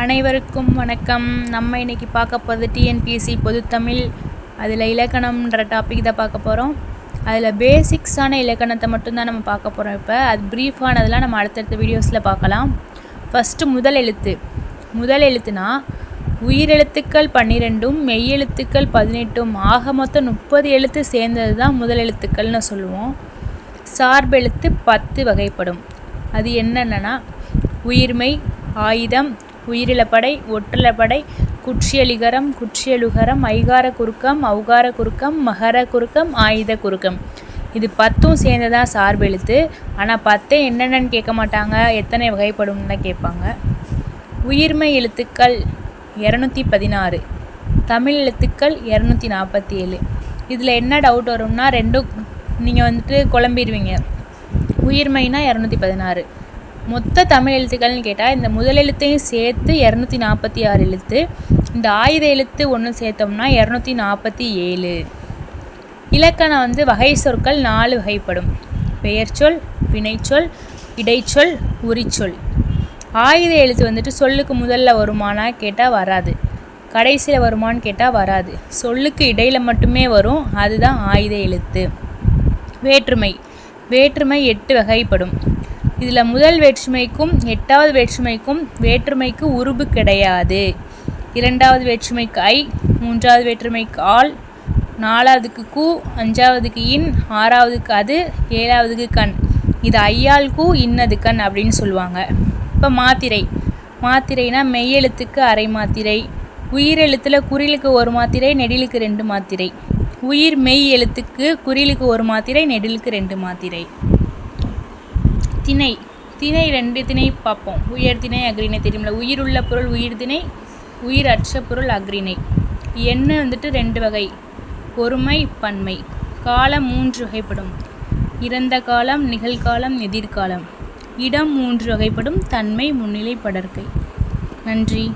அனைவருக்கும் வணக்கம். நம்ம இன்னைக்கு பார்க்க போகிறது டிஎன்பிஎஸ்சி பொதுத்தமிழ் அதில் இலக்கணம்ன்ற டாபிக் தான் பார்க்க போகிறோம் அதில் பேசிக்ஸான இலக்கணத்தை மட்டும்தான் நம்ம பார்க்க போகிறோம் இப்போ. அது ப்ரீஃபானதெல்லாம் நம்ம அடுத்தடுத்த வீடியோஸில் பார்க்கலாம். ஃபஸ்ட்டு முதல் எழுத்து. முதல் எழுத்துனா உயிரெழுத்துக்கள் பன்னிரெண்டும் மெய்யெழுத்துக்கள் பதினெட்டும் ஆக மொத்தம் முப்பது எழுத்து சேர்ந்தது தான் முதல் எழுத்துக்கள்னு சொல்லுவோம். சார்பெழுத்து பத்து வகைப்படும். அது என்னென்னா உயிர்மை ஆயுதம் உயிரிழப்படை ஒற்றிலப்படை குற்றியலிகரம் குற்றியலுகரம் ஐகார குறுக்கம் ஔகார குறுக்கம் மகர குறுக்கம் ஆயுத குறுக்கம். இது பத்தும் சேர்ந்ததான் சார்பெழுத்து. ஆனால் பத்தே என்னென்னு கேட்க மாட்டாங்க. எத்தனை வகைப்படும்னு தான் கேட்பாங்க. உயிர்மை எழுத்துக்கள் இரநூத்தி பதினாறு தமிழ் எழுத்துக்கள் இரநூத்தி நாற்பத்தி ஏழு இதில் என்ன டவுட் வரும்னா ரெண்டும் நீங்கள் வந்துட்டு குழம்பிடுவீங்க உயிர்மைனா இரநூத்தி பதினாறு மொத்த தமிழ் எழுத்துக்கள்னு கேட்டால் இந்த முதல் எழுத்தையும் சேர்த்து இரநூத்தி நாற்பத்தி ஆறு எழுத்து இந்த ஆயுத எழுத்து ஒன்று சேர்த்தோம்னா இரநூத்தி நாற்பத்தி ஏழு. இலக்கணம் வந்து வகை சொற்கள் நாலு வகைப்படும். பெயர்ச்சொல் வினைச்சொல் இடைச்சொல் உரிச்சொல். ஆயுத எழுத்து வந்துட்டு சொல்லுக்கு முதல்ல வருமானா கேட்டால் வராது. கடைசியில் வருமான்னு கேட்டால் வராது. சொல்லுக்கு இடையில் மட்டுமே வரும். அதுதான் ஆயுத எழுத்து. வேற்றுமை. வேற்றுமை எட்டு வகைப்படும். இதில் முதல் வேற்றுமைக்கும் எட்டாவது வேற்றுமைக்கும் வேற்றுமைக்கு உருபு கிடையாது. இரண்டாவது வேற்றுமைக்கு ஐ மூன்றாவது வேற்றுமைக்கு ஆள் நாலாவதுக்கு கு அஞ்சாவதுக்கு இன் ஆறாவதுக்கு அது ஏழாவதுக்கு கண். இது ஐயால் கு இன்னது கண் அப்படின்னு சொல்லுவாங்க. இப்போ மாத்திரை. மாத்திரைனா மெய்யெழுத்துக்கு அரை மாத்திரை உயிரெழுத்தில் குறிலுக்கு ஒரு மாத்திரை நெடிலுக்கு ரெண்டு மாத்திரை. உயிர் மெய் எழுத்துக்கு குறிலுக்கு ஒரு மாத்திரை நெடிலுக்கு ரெண்டு மாத்திரை. திணை திணை ரெண்டு திணை பார்ப்போம். உயர் திணை அக்ரிணை தெரியுமில்ல. உள்ள பொருள் உயிர் திணை உயிர் அற்ற பொருள் அக்ரிணை எண்ணெய் வந்துட்டு ரெண்டு வகை. ஒருமை பன்மை. காலம் மூன்று வகைப்படும். இறந்த காலம் நிகழ்காலம் எதிர்காலம். இடம் மூன்று வகைப்படும். தன்மை முன்னிலை படர்க்கை நன்றி.